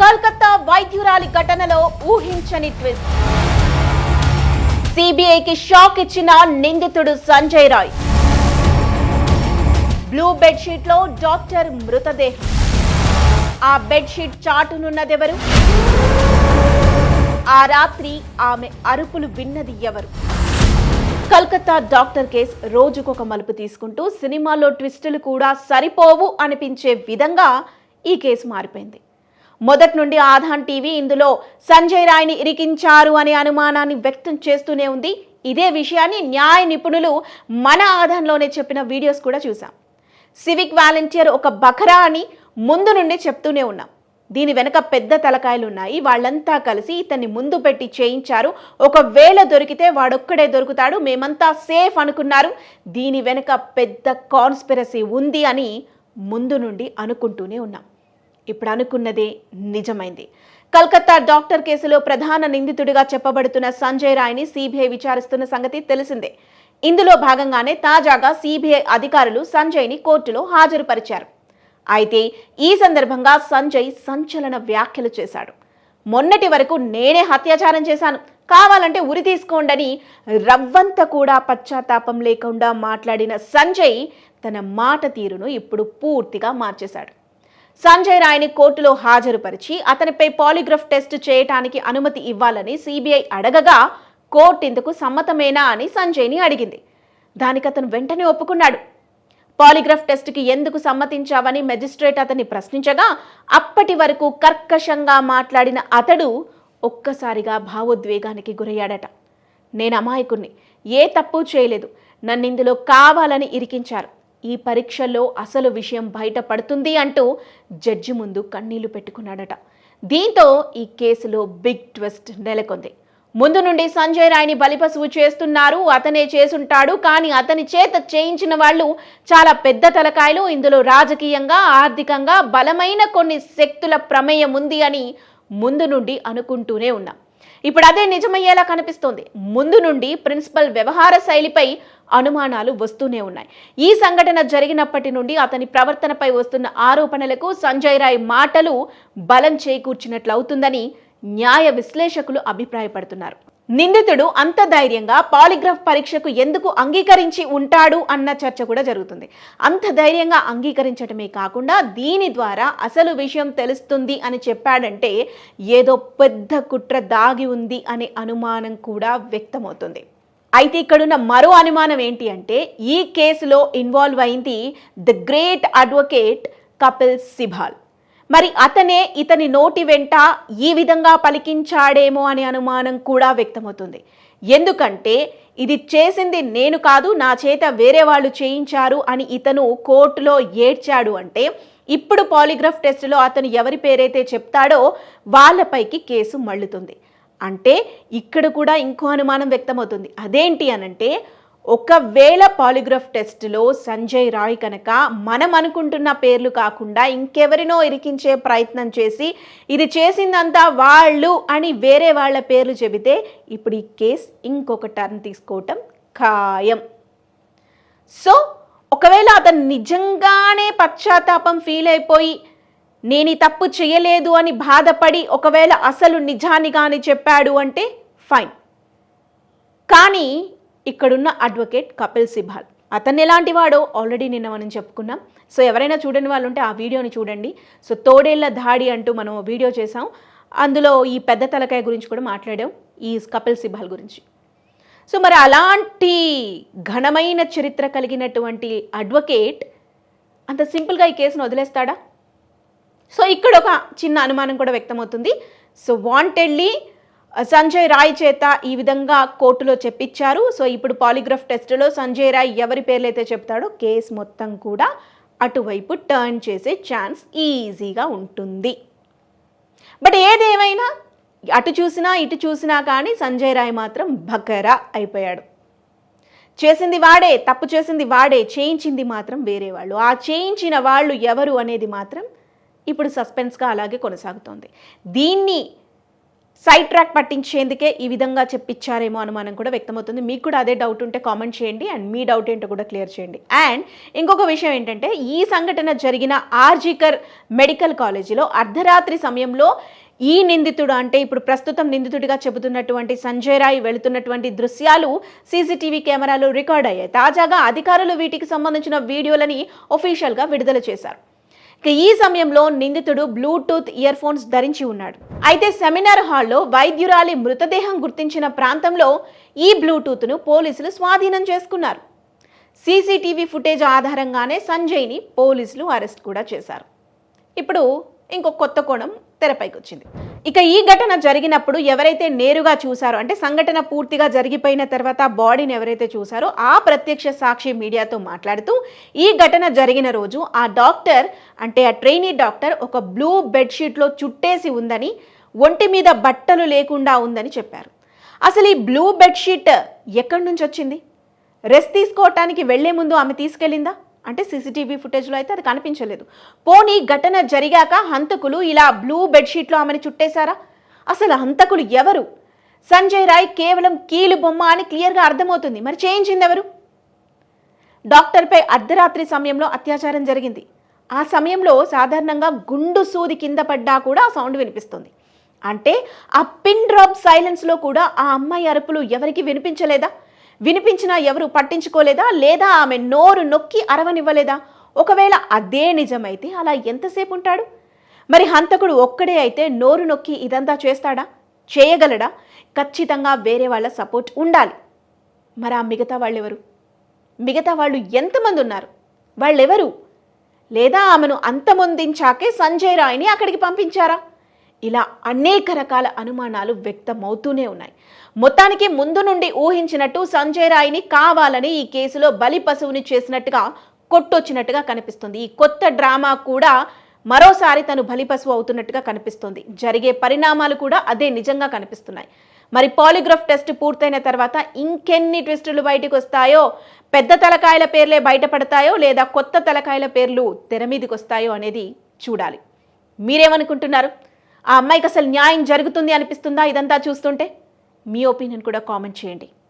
కోల్కతా వైద్యురాలి ఘటనలో ఊహించని ట్విస్ట్ సిబిఐకి షాక్ ఇచ్చిన నిందితుడు సంజయ్ రాయ్. బ్లూ బెడ్షీట్లో డాక్టర్ మృతదేహం. ఆ బెడ్షీట్ చాటునున్నదెవరు? ఆ రాత్రి ఆమె అరుపులు విన్నది ఎవరు? కల్కత్తా డాక్టర్ కేస్ రోజుకొక మలుపు తీసుకుంటూ సినిమాలో ట్విస్టులు కూడా సరిపోవు అనిపించే విధంగా ఈ కేసు మారిపోయింది. మొదటి నుండి ఆధాన్ టీవీ ఇందులో సంజయ్ రాయ్ని ఇరికించారు అనే అనుమానాన్ని వ్యక్తం చేస్తూనే ఉంది. ఇదే విషయాన్ని న్యాయ నిపుణులు మన ఆధాన్లోనే చెప్పిన వీడియోస్ కూడా చూసాం సివిక్ వాలంటీర్ ఒక బఖరా అని ముందు నుండి చెప్తూనే ఉన్నాం. దీని వెనక పెద్ద తలకాయలు ఉన్నాయి. వాళ్ళంతా కలిసి ఇతన్ని ముందు పెట్టి చేయించారు. ఒకవేళ దొరికితే వాడొక్కడే దొరుకుతాడు. మేమంతా సేఫ్ అనుకున్నారు. దీని వెనక పెద్ద కాన్స్పిరసీ ఉంది అని ముందు నుండి అనుకుంటూనే ఉన్నాం. ఇప్పుడు అనుకున్నదే నిజమైంది. కల్కత్తా డాక్టర్ కేసులో ప్రధాన నిందితుడిగా చెప్పబడుతున్న సంజయ్ రాయ్ని సిబిఐ విచారిస్తున్న సంగతి తెలిసిందే. ఇందులో భాగంగానే తాజాగా సిబిఐ అధికారులు సంజయ్ని కోర్టులో హాజరుపరిచారు. అయితే ఈ సందర్భంగా సంజయ్ సంచలన వ్యాఖ్యలు చేశాడు. మొన్నటి వరకు నేనే అత్యాచారం చేశాను. కావాలంటే ఉరి తీసుకోండని రవ్వంత కూడా పశ్చాత్తాపం లేకుండా మాట్లాడిన సంజయ్ తన మాట తీరును ఇప్పుడు పూర్తిగా మార్చేశాడు. సంజయ్ రాయ్ని కోర్టులో హాజరుపరిచి అతనిపై పాలిగ్రాఫ్ టెస్ట్ చేయటానికి అనుమతి ఇవ్వాలని సిబిఐ అడగగా కోర్టు ఇందుకు సమ్మతమేనా? అని సంజయ్ని అడిగింది. దానికి అతను వెంటనే ఒప్పుకున్నాడు. పాలిగ్రాఫ్ టెస్ట్కి ఎందుకు సమ్మతించావని మెజిస్ట్రేట్ అతన్ని ప్రశ్నించగా అప్పటి వరకు కర్కశంగా మాట్లాడిన అతడు ఒక్కసారిగా భావోద్వేగానికి గురయ్యాడట. నేను అమాయకుణ్ణి ఏ తప్పు చేయలేదు. నన్ను ఇందులో కావాలని ఇరికించారు. ఈ పరీక్షల్లో అసలు విషయం బయటపడుతుంది అంటూ జడ్జి ముందు కన్నీళ్ళు పెట్టుకున్నాడట. దీంతో ఈ కేసులో బిగ్ ట్విస్ట్ నెలకొంది. ముందు నుండి సంజయ్ రాయ్ని బలిపశువు చేస్తున్నారు అతనే చేసుంటాడు కానీ అతని చేత చేయించిన వాళ్ళు చాలా పెద్ద తలకాయలు ఇందులో రాజకీయంగా ఆర్థికంగా బలమైన కొన్ని శక్తుల ప్రమేయం ఉంది అని ముందు నుండి అనుకుంటూనే ఉన్నాం. ఇప్పుడు అదే నిజమయ్యేలా కనిపిస్తోంది. ముందు నుండి ప్రిన్సిపల్ వ్యవహార శైలిపై అనుమానాలు వస్తూనే ఉన్నాయి. ఈ సంఘటన జరిగినప్పటి నుండి అతని ప్రవర్తనపై వస్తున్న ఆరోపణలకు సంజయ్ రాయ్ మాటలు బలం చేకూర్చినట్లు అవుతుందని న్యాయ విశ్లేషకులు అభిప్రాయపడుతున్నారు. నిందితుడు అంత ధైర్యంగా పాలిగ్రాఫ్ పరీక్షకు ఎందుకు అంగీకరించి ఉంటాడు అన్న చర్చ కూడా జరుగుతుంది. అంత ధైర్యంగా అంగీకరించడమే కాకుండా దీని ద్వారా అసలు విషయం తెలుస్తుంది అని చెప్పాడంటే ఏదో పెద్ద కుట్ర దాగి ఉంది అనే అనుమానం కూడా వ్యక్తమవుతుంది. అయితే ఇక్కడున్న మరో అనుమానం ఏంటి అంటే ఈ కేసులో ఇన్వాల్వ్ అయింది the great advocate Kapil Sibal. మరి అతనే ఇతని నోటి వెంట ఈ విధంగా పలికించాడేమో అనే అనుమానం కూడా వ్యక్తమవుతుంది. ఎందుకంటే ఇది చేసింది నేను కాదు నా చేత వేరే వాళ్ళు చేయించారు అని ఇతను కోర్టులో ఏడ్చాడు అంటే ఇప్పుడు పాలిగ్రాఫ్ టెస్టులో అతను ఎవరి పేరైతే చెప్తాడో వాళ్ళపైకి కేసు మళ్ళుతుంది. అంటే ఇక్కడ కూడా ఇంకో అనుమానం వ్యక్తమవుతుంది. అదేంటి అనంటే ఒకవేళ పాలిగ్రాఫ్ టెస్ట్లో సంజయ్ రాయ్ కనుక మనం అనుకుంటున్న పేర్లు కాకుండా ఇంకెవరినో ఇరికించే ప్రయత్నం చేసి ఇది చేసిందంతా వాళ్ళు అని వేరే వాళ్ళ పేర్లు చెబితే ఇప్పుడు ఈ కేస్ ఇంకొక టర్న్ తీసుకోవటం ఖాయం. సో ఒకవేళ అతను నిజంగానే పశ్చాత్తాపం ఫీల్ అయిపోయి నేను తప్పు చేయలేదు అని బాధపడి ఒకవేళ అసలు నిజాన్ని కానీ చెప్పాడు అంటే ఫైన్. కానీ ఇక్కడున్న అడ్వకేట్ కపిల్ సిబాల్ అతను ఎలాంటి వాడో ఆల్రెడీ నిన్న మనం చెప్పుకున్నాం. సో ఎవరైనా చూడని వాళ్ళు ఉంటే ఆ వీడియోని చూడండి. సో తోడేళ్ళ దాడి అంటూ మనం వీడియో చేసాం అందులో ఈ పెద్ద తలకాయ గురించి కూడా మాట్లాడాం. ఈ కపిల్ సిబాల్ గురించి. సో మరి అలాంటి ఘనమైన చరిత్ర కలిగినటువంటి అడ్వకేట్ అంత సింపుల్గా ఈ కేసును వదిలేస్తాడా? సో ఇక్కడ ఒక చిన్న అనుమానం కూడా వ్యక్తమవుతుంది. సో వాంటెడ్లీ సంజయ్ రాయ్ చేత ఈ విధంగా కోర్టులో చెప్పించారు. సో ఇప్పుడు పాలిగ్రాఫ్ టెస్టులో సంజయ్ రాయ్ ఎవరి పేర్లైతే చెప్తాడో కేసు మొత్తం కూడా అటువైపు టర్న్ చేసే ఛాన్స్ ఈజీగా ఉంటుంది. బట్ ఏదేమైనా అటు చూసినా ఇటు చూసినా కానీ సంజయ్ రాయ్ మాత్రం బకరా అయిపోయాడు. చేసింది వాడే తప్పు చేసింది వాడే చేయించింది మాత్రం వేరే వాళ్ళు. ఆ చేయించిన వాళ్ళు ఎవరు అనేది మాత్రం ఇప్పుడు సస్పెన్స్గా అలాగే కొనసాగుతోంది. దీన్ని సైడ్ ట్రాక్ పట్టించేందుకే ఈ విధంగా చెప్పించారేమో అనుమానం కూడా వ్యక్తమవుతుంది. మీకు కూడా అదే డౌట్ ఉంటే కామెంట్ చేయండి అండ్ మీ డౌట్ ఏంటో కూడా క్లియర్ చేయండి. అండ్ ఇంకొక విషయం ఏంటంటే ఈ సంఘటన జరిగిన ఆర్జికర్ మెడికల్ కాలేజీలో అర్ధరాత్రి సమయంలో ఈ నిందితుడు అంటే ఇప్పుడు ప్రస్తుతం నిందితుడిగా చెబుతున్నటువంటి సంజయ్ రాయ్ వెళుతున్నటువంటి దృశ్యాలు సీసీటీవీ కెమెరాలు రికార్డ్ అయ్యాయి. తాజాగా అధికారులు వీటికి సంబంధించిన వీడియోలని ఒఫీషియల్గా విడుదల చేశారు. ఈ సమయంలో నిందితుడు బ్లూటూత్ ఇయర్ ఫోన్స్ ధరించి ఉన్నాడు. అయితే సెమినార్ హాల్లో వైద్యురాలి మృతదేహం గుర్తించిన ప్రాంతంలో ఈ బ్లూటూత్ను పోలీసులు స్వాధీనం చేసుకున్నారు. సీసీటీవీ ఫుటేజ్ ఆధారంగానే సంజయ్ని పోలీసులు అరెస్ట్ కూడా చేశారు. ఇప్పుడు ఇంకో కొత్త కోణం తెరపైకి వచ్చింది ఇక ఈ ఘటన జరిగినప్పుడు ఎవరైతే నేరుగా చూసారో అంటే సంఘటన పూర్తిగా జరిగిపోయిన తర్వాత బాడీని ఎవరైతే చూశారో ఆ ప్రత్యక్ష సాక్షి మీడియాతో మాట్లాడుతూ ఈ ఘటన జరిగిన రోజు ఆ డాక్టర్ అంటే ఆ ట్రైనీ డాక్టర్ ఒక బ్లూ బెడ్షీట్లో చుట్టేసి ఉందని ఒంటి మీద బట్టలు లేకుండా ఉందని చెప్పారు. అసలు ఈ బ్లూ బెడ్షీట్ ఎక్కడి నుంచి వచ్చింది? రెస్ట్ తీసుకోవటానికి వెళ్ళే ముందు ఆమె తీసుకెళ్ళిందా? అంటే సీసీటీవీ ఫుటేజ్లో అయితే అది కనిపించలేదు. పోనీ ఘటన జరిగాక హంతకులు ఇలా బ్లూ బెడ్షీట్లో ఆమెను చుట్టేశారా? అసలు హంతకులు ఎవరు? సంజయ్ రాయ్ కేవలం కీలు బొమ్మ అని క్లియర్గా అర్థమవుతుంది. మరి చేయించింది ఎవరు? డాక్టర్పై అర్ధరాత్రి సమయంలో అత్యాచారం జరిగింది. ఆ సమయంలో సాధారణంగా గుండు సూది కింద పడ్డా కూడా ఆ సౌండ్ వినిపిస్తుంది. అంటే ఆ పిన్ డ్రాప్ సైలెన్స్లో కూడా ఆ అమ్మాయి అరుపులు ఎవరికి వినిపించలేదా? వినిపించినా ఎవరు పట్టించుకోలేదా? లేదా ఆమె నోరు నొక్కి అరవనివ్వలేదా? ఒకవేళ అదే నిజమైతే అలా ఎంతసేపు ఉంటాడు మరి హంతకుడు ఒక్కడే అయితే నోరు నొక్కి ఇదంతా చేస్తాడా? చేయగలడా? ఖచ్చితంగా వేరే వాళ్ళ సపోర్ట్ ఉండాలి. మరి ఆ మిగతా వాళ్ళెవరు? మిగతా వాళ్ళు ఎంతమంది ఉన్నారు వాళ్ళెవరు? లేదా ఆమెను అంతమొందించాకే సంజయ్ రాయ్ని అక్కడికి పంపించారా? ఇలా అనేక రకాల అనుమానాలు వ్యక్తమవుతూనే ఉన్నాయి. మొత్తానికి ముందు నుండి ఊహించినట్టు సంజయ్ రాయ్ని కావాలని ఈ కేసులో బలి పశువుని చేసినట్టుగా కొట్టొచ్చినట్టుగా కనిపిస్తుంది. ఈ కొత్త డ్రామా కూడా మరోసారి తను బలి పశువు అవుతున్నట్టుగా కనిపిస్తుంది. జరిగే పరిణామాలు కూడా అదే నిజంగా కనిపిస్తున్నాయి. మరి పాలిగ్రాఫ్ టెస్ట్ పూర్తయిన తర్వాత ఇంకెన్ని ట్విస్టులు బయటకు వస్తాయో పెద్ద తలకాయల పేర్లే బయటపడతాయో లేదా కొత్త తలకాయల పేర్లు తెర మీదకి వస్తాయో అనేది చూడాలి. మీరేమనుకుంటున్నారు? ఆ అమ్మాయికి అసలు న్యాయం జరుగుతుంది అనిపిస్తుందా ఇదంతా చూస్తుంటే? మీ ఒపీనియన్ కూడా కామెంట్ చేయండి.